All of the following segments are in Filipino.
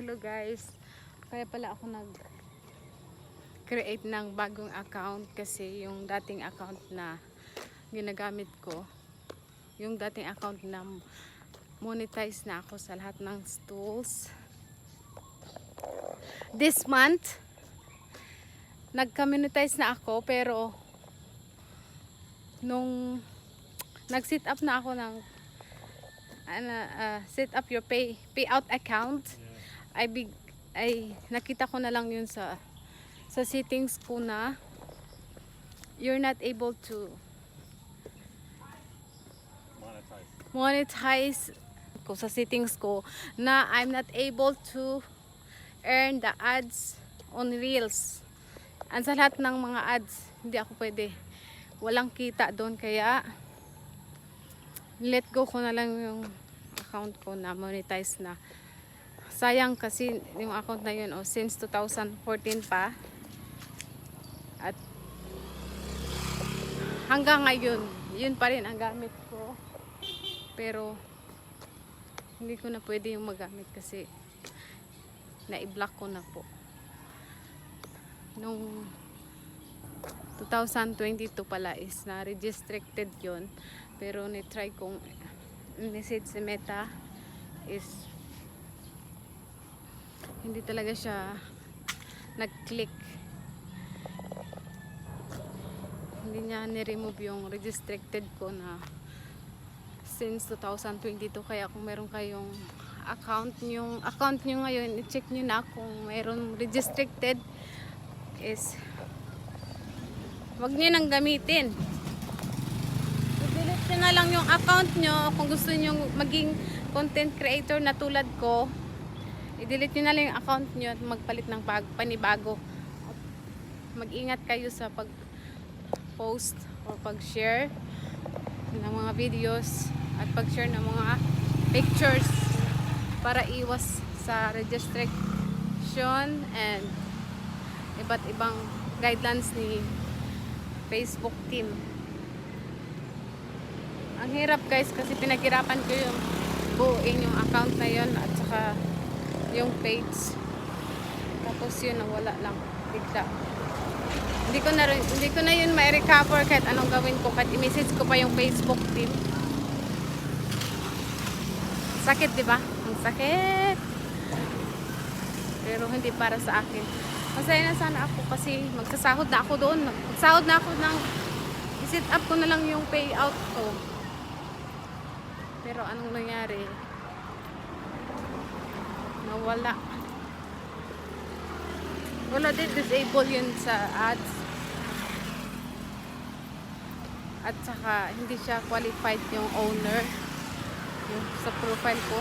Hello guys. Kaya pala ako nag create ng bagong account kasi yung dating account na ginagamit ko yung dating account na monetize na ako sa lahat ng stools. This month nagka-monetize na ako pero nung nag-set up na ako ng ano, uh, set up your pay payout account ay big ay nakita ko na lang yun sa sa settings ko na you're not able to monetize. ko sa settings ko na I'm not able to earn the ads on Reels. Ang sa lahat ng mga ads, hindi ako pwede. Walang kita doon kaya let go ko na lang yung account ko na monetize na. Sayang kasi yung account na yun oh, since 2014 pa. At hanggang ngayon, yun pa rin ang gamit ko. Pero hindi ko na pwede yung magamit kasi na-block ko na po. Nung 2022 pala is na restricted yon pero ni-try kong message si Meta is hindi talaga siya nag-click. Hindi niya ni-remove yung restricted ko na since 2022 kaya kung meron kayong account yung account nyo ngayon i-check nyo na kung meron restricted is wag nyo nang gamitin. I-delete na lang yung account nyo kung gusto nyo maging content creator na tulad ko i-delete nyo na lang yung account nyo at magpalit ng pag panibago mag-ingat kayo sa pag post or pag-share ng mga videos at pag-share ng mga pictures para iwas sa registration and iba't ibang guidelines ni Facebook team. Ang hirap guys kasi pinaghirapan ko yung buuin yung account na yon at saka yung page. Tapos yun nawala lang bigla. Hindi ko na rin, hindi ko na yun ma-recover kahit anong gawin ko kahit i-message ko pa yung Facebook team. Sakit, di ba? Ang sakit. Pero hindi para sa akin. Masaya na sana ako kasi magsasahod na ako doon. Magsahod na ako ng i-set up ko na lang yung payout ko. Pero anong nangyari? Nawala. Wala din disable yun sa ads. At saka hindi siya qualified yung owner yung sa profile ko.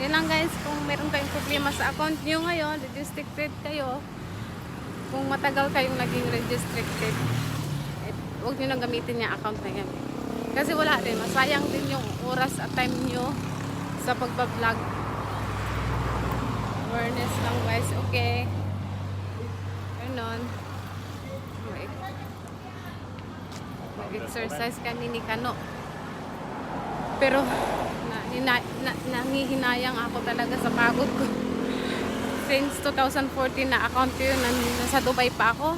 Yan lang guys, kung meron kayong problema sa account nyo ngayon, restricted kayo. Kung matagal kayong naging restricted, eh, huwag nyo nang gamitin yung account na yan. Kasi wala rin, masayang din yung oras at time nyo sa pagbablog. Awareness lang guys, okay. Ganon. Mag- Mag-exercise ka ni Kano. Pero na, hina, na, nangihinayang ako talaga sa pagod ko. Since 2014 na account ko yun, nasa Dubai pa ako.